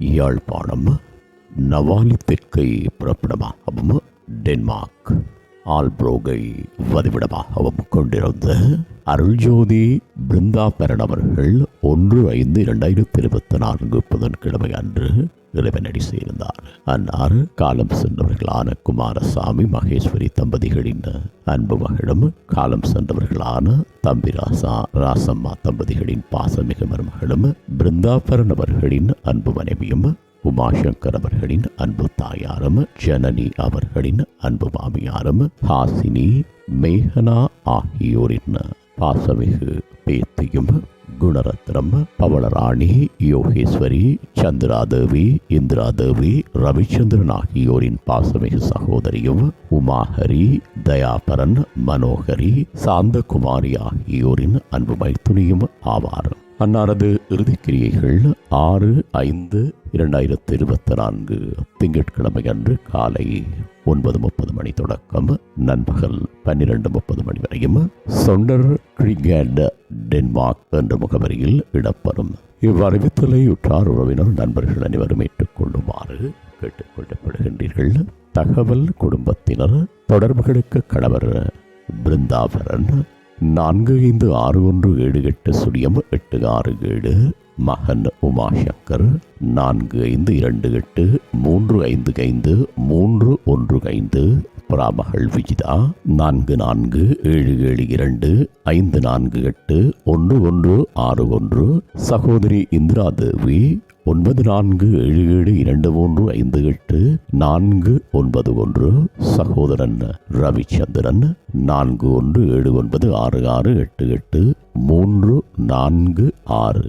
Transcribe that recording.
யாழ்ப்பாணம் நவாலி தெற்கை புறப்படமாகவும் டென்மார்க் ஆல்ப்ரோகை வதிவிடமாகவும் கொண்டிருந்த அருள்ஜோதி பிருந்தா பரணவர்கள் ஒன்று ஐந்து இரண்டாயிரத்தி இருபத்தி நான்கு புதன்கிழமை அன்று இறைவனடி சேர்ந்தார். அன்னாறு காலம் சென்றவர்களான குமாரசாமி மகேஸ்வரி தம்பதிகளின் அன்பு மகளும் காலம் சென்றவர்களான தம்பிராசா ராசம்மா தம்பதிகளின் பாசமிகு மருமகளும் பிருந்தாபரன் அவர்களின் அன்பு மனைவியும் உமாசங்கர் அவர்களின் அன்பு தாயாரும் ஜனனி அவர்களின் அன்பு மாமியாரும் ஹாசினி மேகனா ஆகியோரின் பாசமிகு பேத்தியும் குணரத்னம் பவளராணி யோகேஸ்வரி சந்திராதேவி இந்திராதேவி ரவிச்சந்திரன் ஆகியோரின் பாசமிகு சகோதரியும் உமாஹரி தயாபரன் மனோகரி சாந்தகுமாரி ஆகியோரின் அன்பு மைத்துனியும் ஆவார். அன்னாரது இறுதிக்கிரியைகள் ஆறு ஐந்து இரண்டாயிரத்தி இருபத்தி நான்கு திங்கட்கிழமை அன்று காலை ஒன்பது முப்பது மணி தொடக்கம் நண்பகல் பன்னிரண்டு முப்பது மணி வரையும். சொண்டர் கிரிகேட் டென்மார்க் என்ற முகவரியில் இடப்பெறும் இவ்வறிவித்தலை உற்றார் உறவினர் நண்பர்கள் அனைவரும் ஏற்றுக்கொள்ளுமாறு கேட்டுக்கொள்ளப்படுகின்றீர்கள். தகவல் குடும்பத்தினர் தொடர்புகளுக்கு கணவர் பிருந்தாபரன் நான்கு ஐந்து ஆறு ஒன்று ஏழு எட்டு சுழியம் எட்டு ஆறு ஏழு மகன் உமாசங்கர் நான்கு ஐந்து இரண்டு எட்டு மூன்று ஐந்து ஐந்து மூன்று ஒன்று ஐந்து பிராமகள் விஜிதா நான்கு நான்கு ஏழு ஏழு இரண்டு ஐந்து நான்கு எட்டு ஒன்று ஒன்று ஆறு ஒன்று. சகோதரி இந்திரா தேவி ஒன்பது நான்கு ஏழு ஏழு இரண்டு மூன்று ஐந்து எட்டு நான்கு ஒன்பது ஒன்று. சகோதரன் ரவிச்சந்திரன் நான்கு ஒன்று ஏழு ஒன்பது ஆறு ஆறு எட்டு எட்டு மூன்று நான்கு ஆறு.